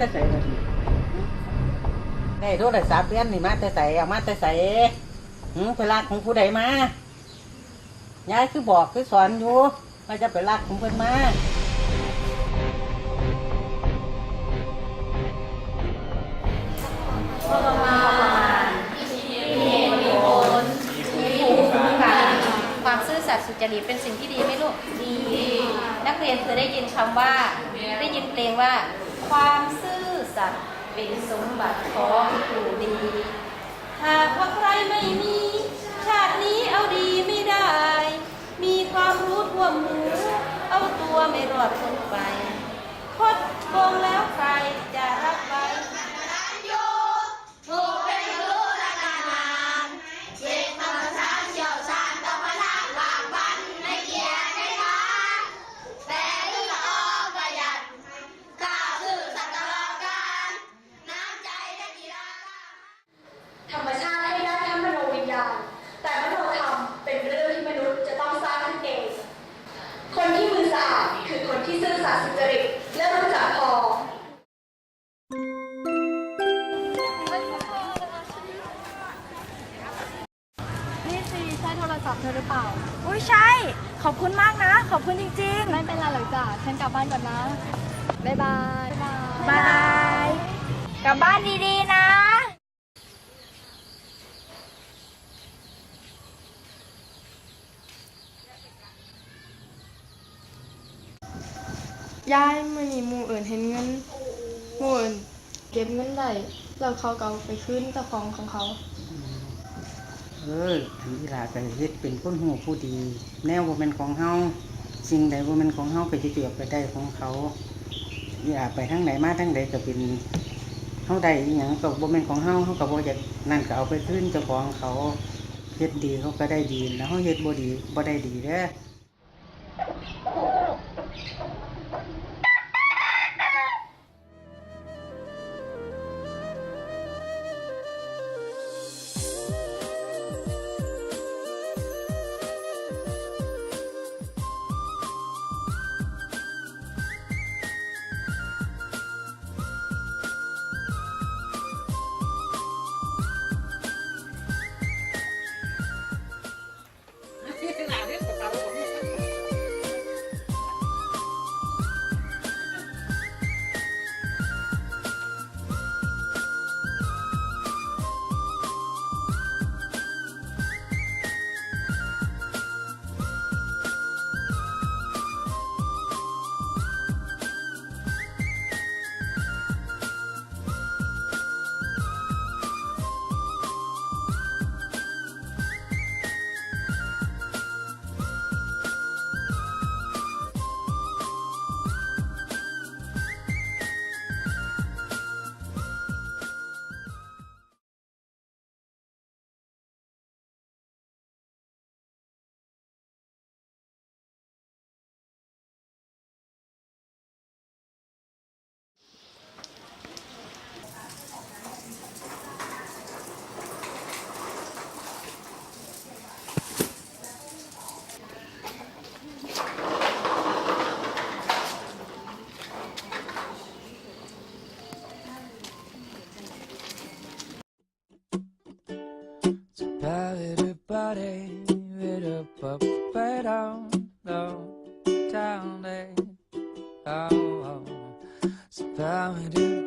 พท์ได้มาแต่ใส่บัดนี้ได้โทรศัพท์เรียนนี่มาแต่ใส่เอามาแต่ใส่หืมไปลากของผู้ใดมายายคือบอกคือสอนอยู่ว่าจะไปลากของเพิ่นมาความซื่อสัตย์สุจริตเป็นสิ่งที่ดีไหมลูก ดี นักเรียนเคยได้ยินคำว่า ได้ยินเพลงว่า ความซื่อ สัตว์เป็นสมบัติของผู้ดี หากว่าใครไม่มี ชาตินี้เอาดีไม่ได้ มีความรู้ท่วมหูเอาตัวไม่รอดพ้นไปคดโกงแล้วใครจะรับ อุ้ยใช่ ขอบคุณมากนะ ขอบคุณจริง ไม่เป็นไรหรอกจ้ะฉันกลับบ้านก่อนนะ บ๊ายบายๆบายกลับบ้านดีๆนะ ยายมือนีหมู่อื่นเห็นเงินหมู่อื่นเก็บเงินได้แล้วเขาก็เอาไปคืนเจ้าของของเขา เอออันนี้ล่ะก็เฮ็ดเป็นคนหูผู้ดี แนวบ่แม่นของเฮาสิ่งใดบ่แม่นของเฮาก็สิเกือบไปได้ของเขานี่ล่ะไปทางไหนมาทางใดก็เป็นเฮาได้อีหยังก็บ่แม่นของเฮาเฮาก็บ่อยากนั่นก็เอาไปคืนเจ้าของเขาเฮ็ดดีเขาก็ได้ดีแล้วเฮาเฮ็ดบ่ดีบ่ได้ดีเด้อ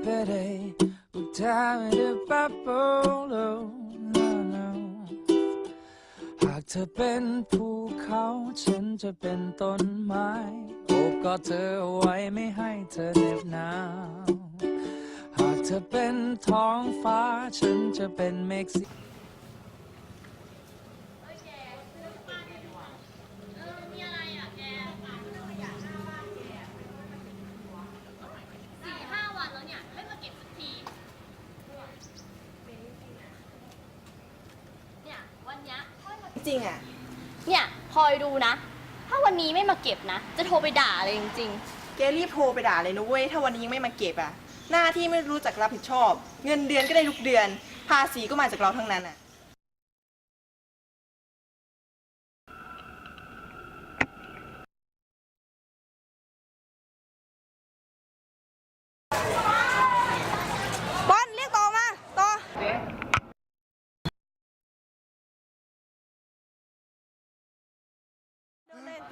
Ba-da-ba-day, ba-da-ba-ba-ba-do, no, no. หากเธอเป็นภูเขาฉันจะเป็นต้นไม้โอบกอดเธอไว้ไม่ให้เธอเหน็บหนาวหากเธอเป็นท้องฟ้าฉันจะเป็นเมฆสีห้าวันแล้วเนี่ย ไม่มาเก็บสักที เนี่ย วันเนี้ย จริงอะ เนี่ยคอยดูนะ ถ้าวันนี้ไม่มาเก็บนะ จะโทรไปด่าเลยจริงแกรีบโทรไปด่าเลยนะเว้ย ถ้าวันนี้ยังไม่มาเก็บอะ หน้าที่ไม่รู้จักรับผิดชอบ เงินเดือนก็ได้ทุกเดือน ภาษีก็มาจากเราทั้งนั้นอะ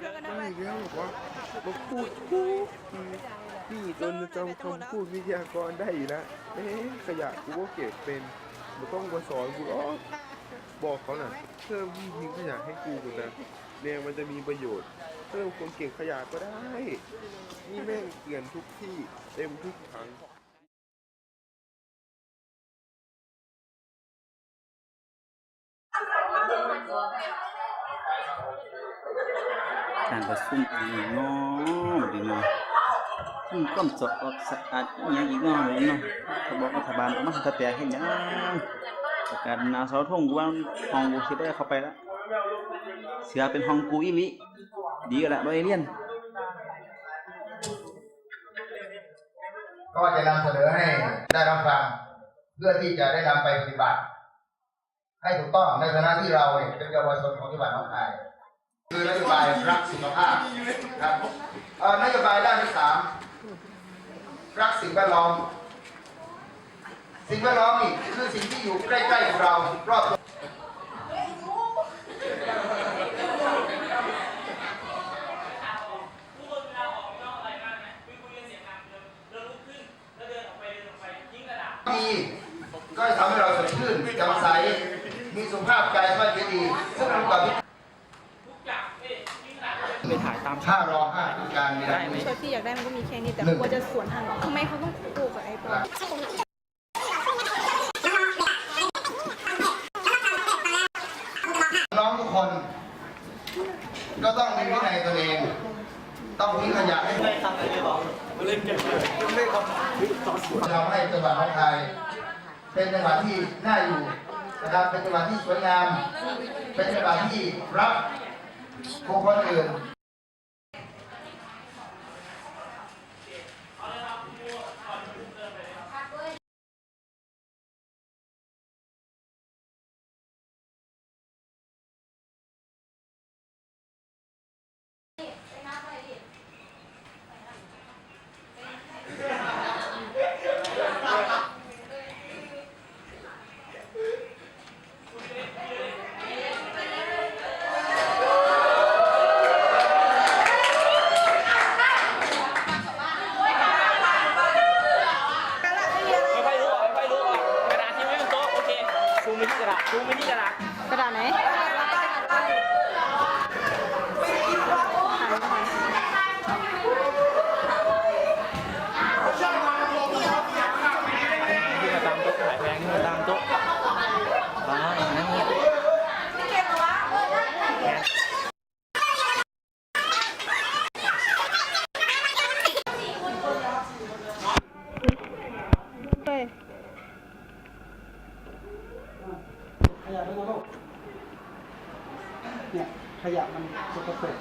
ไม่อีกแล้วบอกว่ามาพูดพูดนี่จนจะจำคำพูดวิทยากรได้อยู่แล้วเอ๊ะขยะกูก็เก็บเป็นไม่ต้องมาสอนกูหรอบอกเขาน่ะเพิ่มที่ทิ้งขยะให้กูกูนะเนี่ยมันจะมีประโยชน์เพิ่มคนเก่งขยะก็ได้ นี่แม่งเกลื่อนทุกที่เต็มทุกถัง การประชุมอีกเนาะดีเนาะอืมก้มสดออกสะอาดอหยังอีกเนาะเลยเนาะถ้าบอกรัฐบาลออกมาสแตกเห็นยังประกาศนาเสาธงกูว่าห้องกูสิได้เข้าไปละเสือเป็นห้องกูอีลิดีก็ละบ่ได้เรียนก็จะนำเสนอให้ได้รับฟังเพื่อที่จะได้นำไปปฏิบัติ ให้ถูกต้องในฐานะที่เราเนี่ยเป็นเยาวชนของจังหวัดหนองคาย คือนโยบายรักสุขภาพครับนโยบายด้านที่สามรักสิ่งแวดล้อม สิ่งแวดล้อมนี่คือสิ่งที่อยู่ใกล้ๆกับเรารอบตัวดีก็จะทำให้เราสดชื่นแจ่มใสมีสุขภาพกายสภาพจิตดีซึ่งเรากับ ไปถ่ายตาม ค่ารอค่าบริการเนี่ย ได้ไหมช่วยที่อยากได้มันก็มีแค่นี้แต่หนึ่ง กลัวจะสวนทางทำไมเขาต้องคู่กับไอ้ปอน้องทุกคน ก็ต้องมีวินัยตัวเอง ต้องทิ้งขยะให้ได้ทำอะไรบอกมาเล่นกันเลยไม่ทำให้จังหวัดของไทย เป็นจังหวัดที่น่าอยู่นะครับ เป็นจังหวัดที่สวยงาม เป็นจังหวัดที่รับผู้คนอื่น ค่อยๆรู้ออกค่อยๆรู้ออกกระดาษที่ไว้บนโต๊ะโอเคซูมไปที่กระดาษซูมไปที่กระดาษ กระดาษไหน ที่มาตามโต๊ะถ่ายแพงที่มาตามโต๊ะบ้าอย่างนั้นเลย เฮ้ย เนี่ยขยะมันสกปรก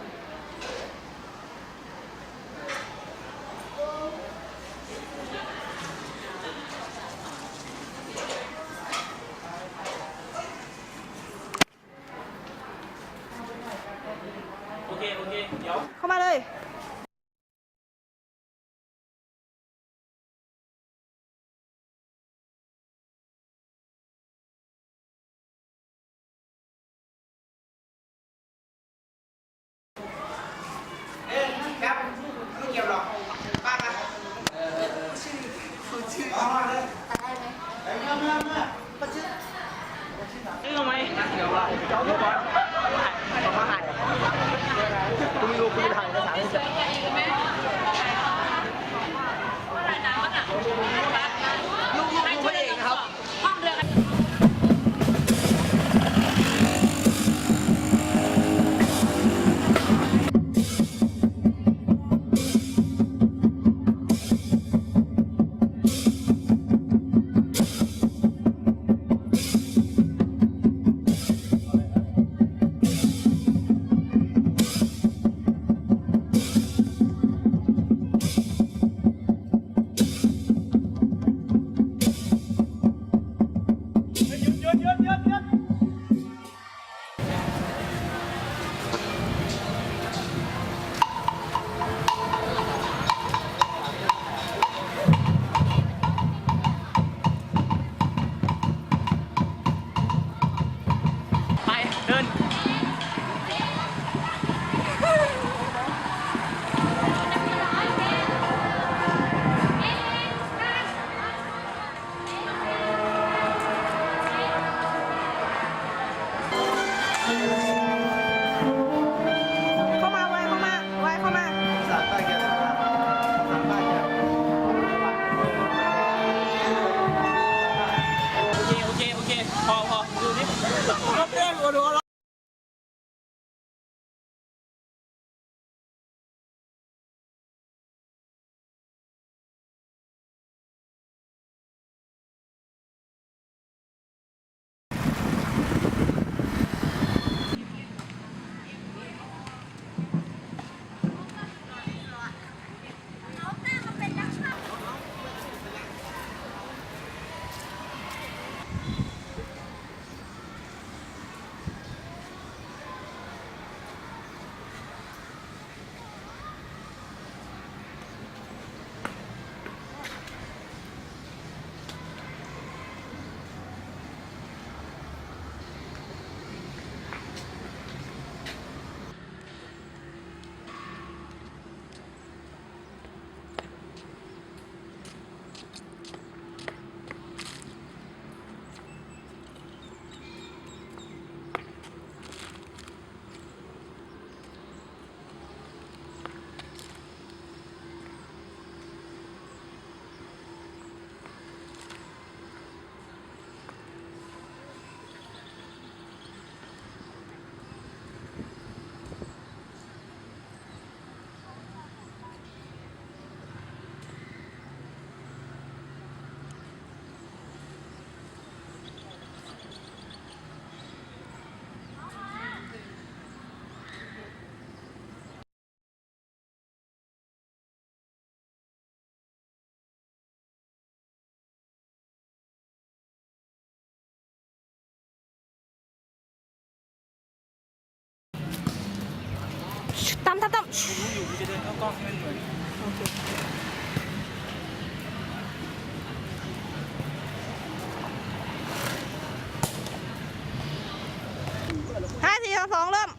ตามตามตามอยู่กูจะเดินเข้ากล้องให้มันเหมือนห้าสี่สามสองเริ่ม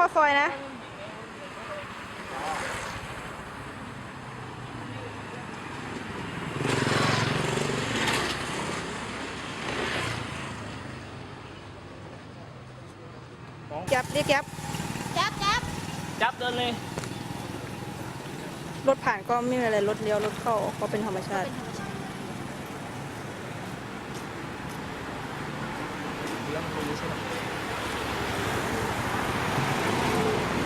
เข้าซอยนะแก๊บเรียกแก๊บจับจับจับเดินเลยรถผ่านก็ไม่มีอะไรรถเลี้ยวรถเข้าก็เป็นธรรมชาติ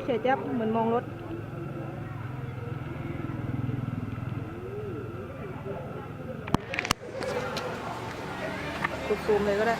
ถเฉยๆยับเหมือนมองรถซูมเลยก็ได้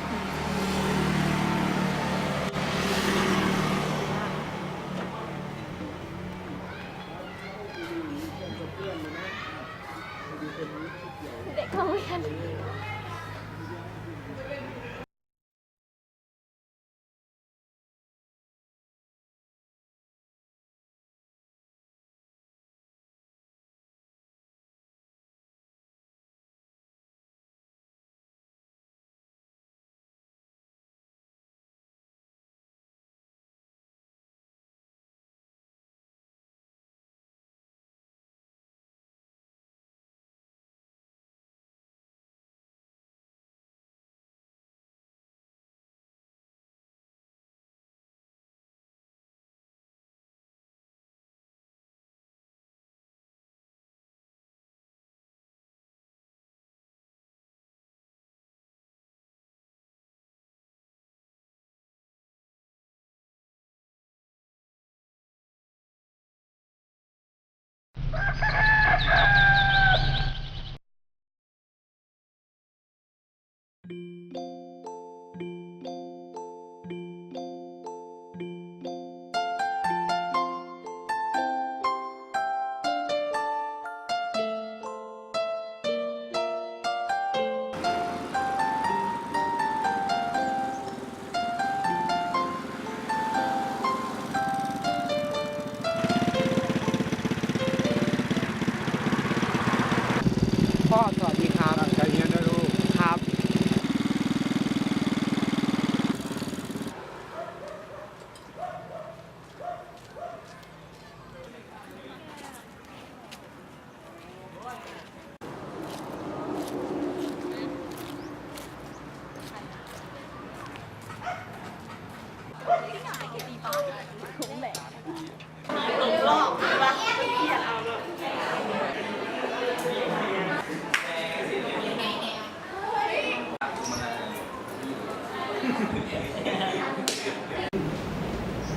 วัสดีครับ ใจเย็นนะลูก ครับ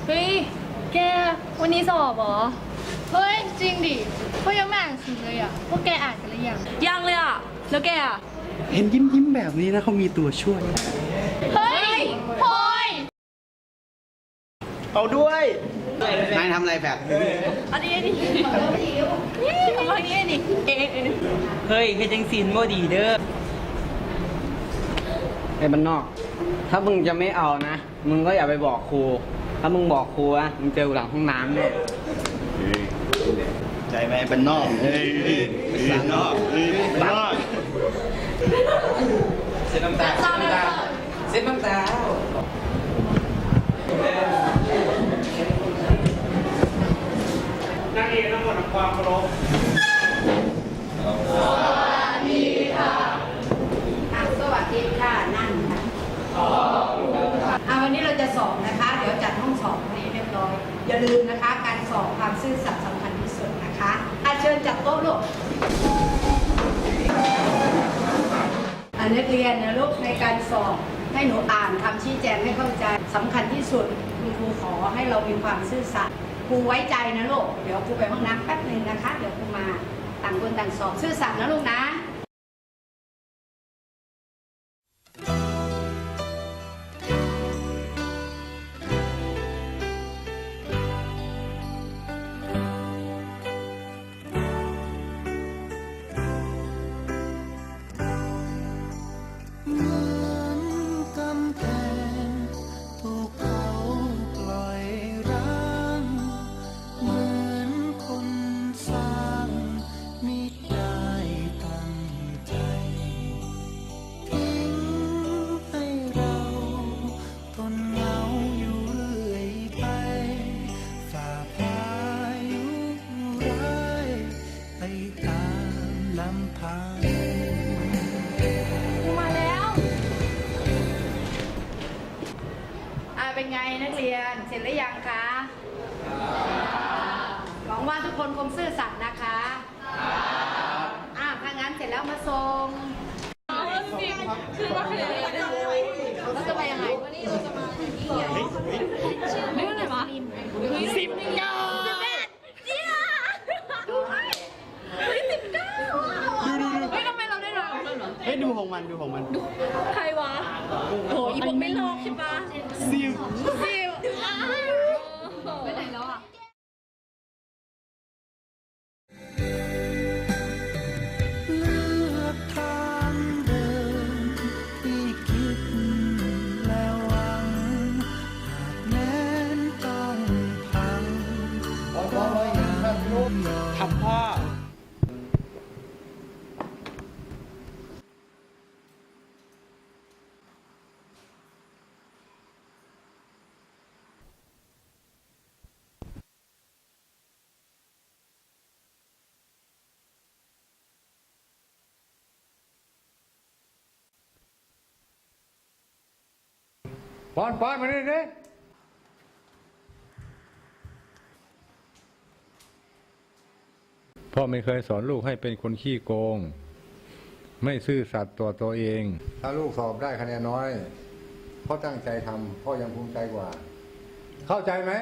เฮ้ย แก วันนี้สอบเหรอ เฮ้ย จริงดิพวกยังไม่อ่านหนังสือเลยอะ พวกแกอ่านกันหรือยัง ยังเลยอะ แล้วแกอะ เห็นยิ้มยิ้มๆแบบนี้นะเขามี ตัวช่วย เฮ้ยพลอยเอาด้วยนายทำอะไรแบบ อันนี้อันนี้นี่เอามาอันนี้อันนี้เอ๊ะเอ๊ะเอ๊ะเฮ้ยคือจังซีนบ่ดีเด้อไอ้บ้านนอก ถ้ามึงจะไม่เอานะ มึงก็อย่าไปบอกครู ถ้ามึงบอกครูอะมึงเจอกูหลังห้องน้ำแน่ใจไหมเป็นนอกเฮ้ยเป็นนอกเป็นนอก เส้นน้ำตาเส้นน้ำตาเส้นน้ำตาอะสวัสดีค่ะนั่งค่ะอะวันนี้เราจะสอบนะคะ เดี๋ยวจัดห้องสอบให้เรียบร้อย อย่าลืมนะคะ การสอบความซื่อสัตย์สำคัญที่สุดนะคะอาเชิญจัดโต๊ะลูกอั นนักเรียนนะลูกในการสอบให้หนูอ่านคำชี้แจงให้เข้าใจสำคัญที่สุดคุณครูขอให้เรามีความซื่อสัตย์ครูไว้ใจนะลูกเดี๋ยวครูไปห้องน้ำแป๊บหนึ่งนะคะ เดี๋ยวครูมาต่างคนต่างสอบซื่อสัตย์นะลูกนะ ปอนปอนมานี่นี่พ่อไม่เคยสอนลูกให้เป็นคนขี้โกง ไม่ซื่อสัตย์ต่อตัวเอง ถ้าลูกสอบได้คะแนนน้อย พ่อตั้งใจทำพ่อยังภูมิใจกว่า เข้าใจไหม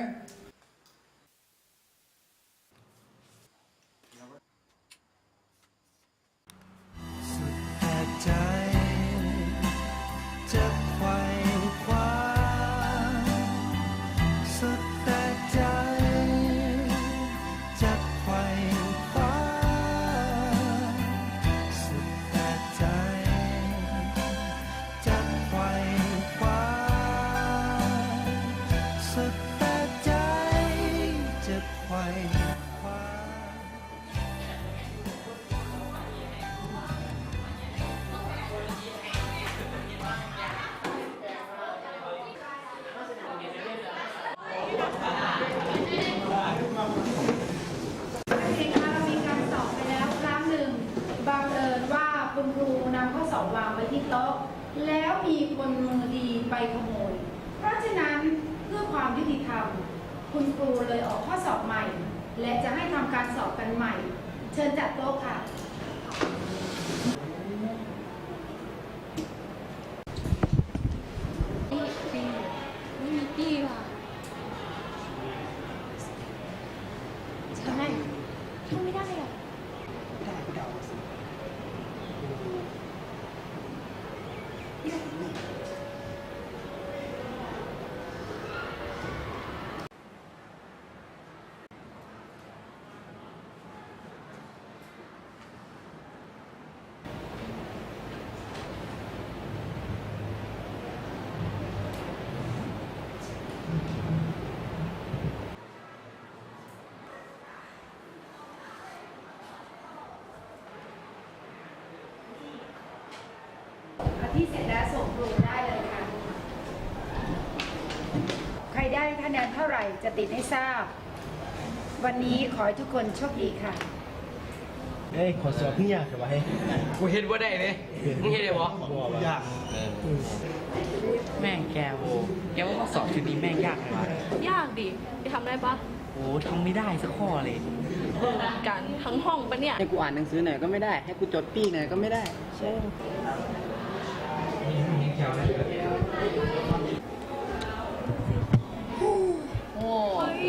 อบวางไว้ที่โต๊ะ แล้วมีคนมือดีไปขโมย เพราะฉะนั้นเพื่อความยุติธรรม คุณครูเลยออกข้อสอบใหม่ และจะให้ทำการสอบกันใหม่ เชิญจัดโต๊ะค่ะ ไม่มีปี้ว่ะ ทำไมทำไม่ได้อะ อาทิตย์เสร็จแล้วส่งครูได้เลยค่ะ ใครได้คะแนนเท่าไห ร่จะติดให้ทราบ วันนี้ขอให้ทุกคนโชคดีค่ะ เอ้ยขอสอบพี่ยากจะไว้กูเห็นว่าได้เลยมึงเห็นได้บ่ยากแม่งแกโวแกว่าข้อสอบชุดนี้แม่งยากเลยวะยากดิจะทำได้ปะโอ้ทำไม่ได้สักข้อเลย กันทั้งห้องปะเนี่ย ให้กูอ่านหนังสือหน่อยก็ไม่ได้ ให้กูจดปี้หน่อยก็ไม่ได้ ใช่ โอ้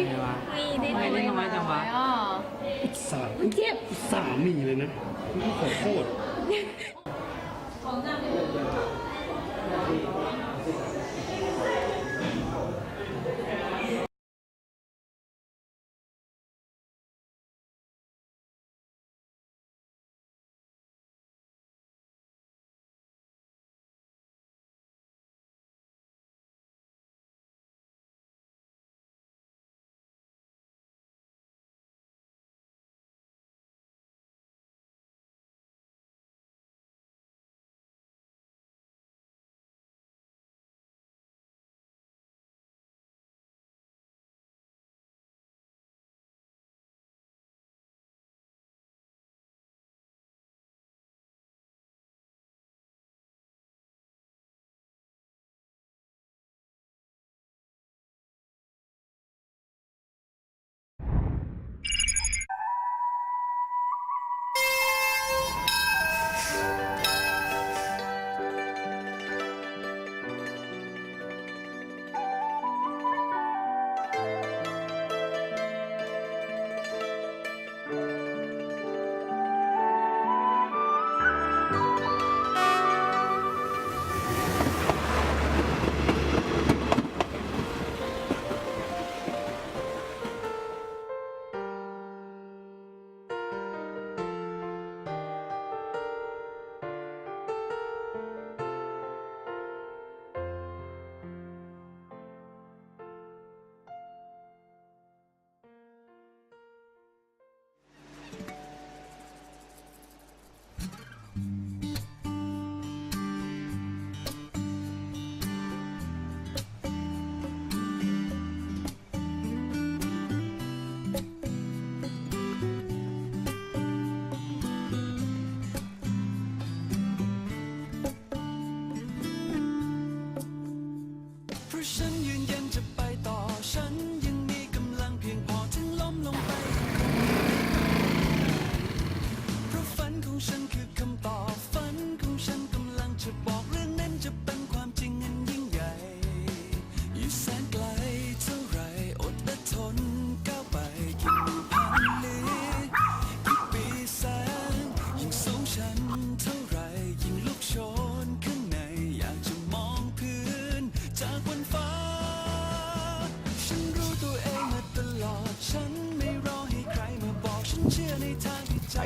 ไม่วะมีได้ไม่ได้น้อยจังวะอะสามเจ็บสามมีเลยนะไม่ขอโทษเพ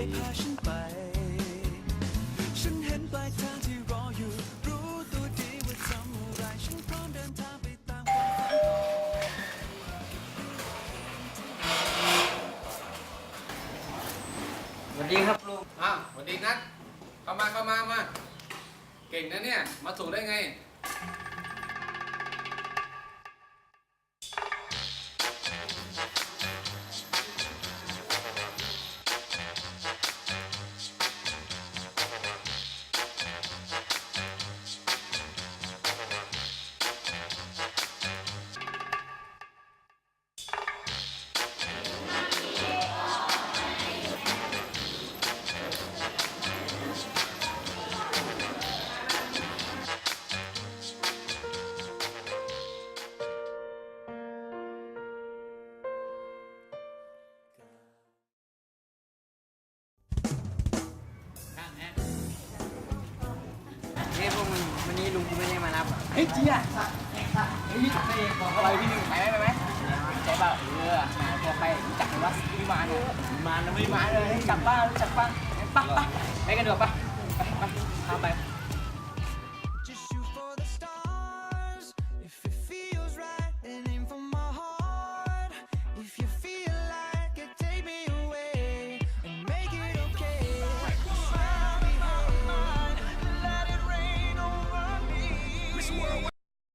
นสวัสดีครับลุง อ้าวสวัสดีนัทเข้ามาเข้ามามา เก่งนะเนี่ย มาถูกได้ไง เฮ้ยจริงอะเฮ้ยบอกอะไรพี่หนึ่งไปไหมไปไหมใจเปล่าเออหาตัวไปรู้จักไหมวะวิมานเนี่ยวิมานนะวิมานเลยจับป้ารู้จักป้าไปไปไปกันเถอะปะไปไปพาไป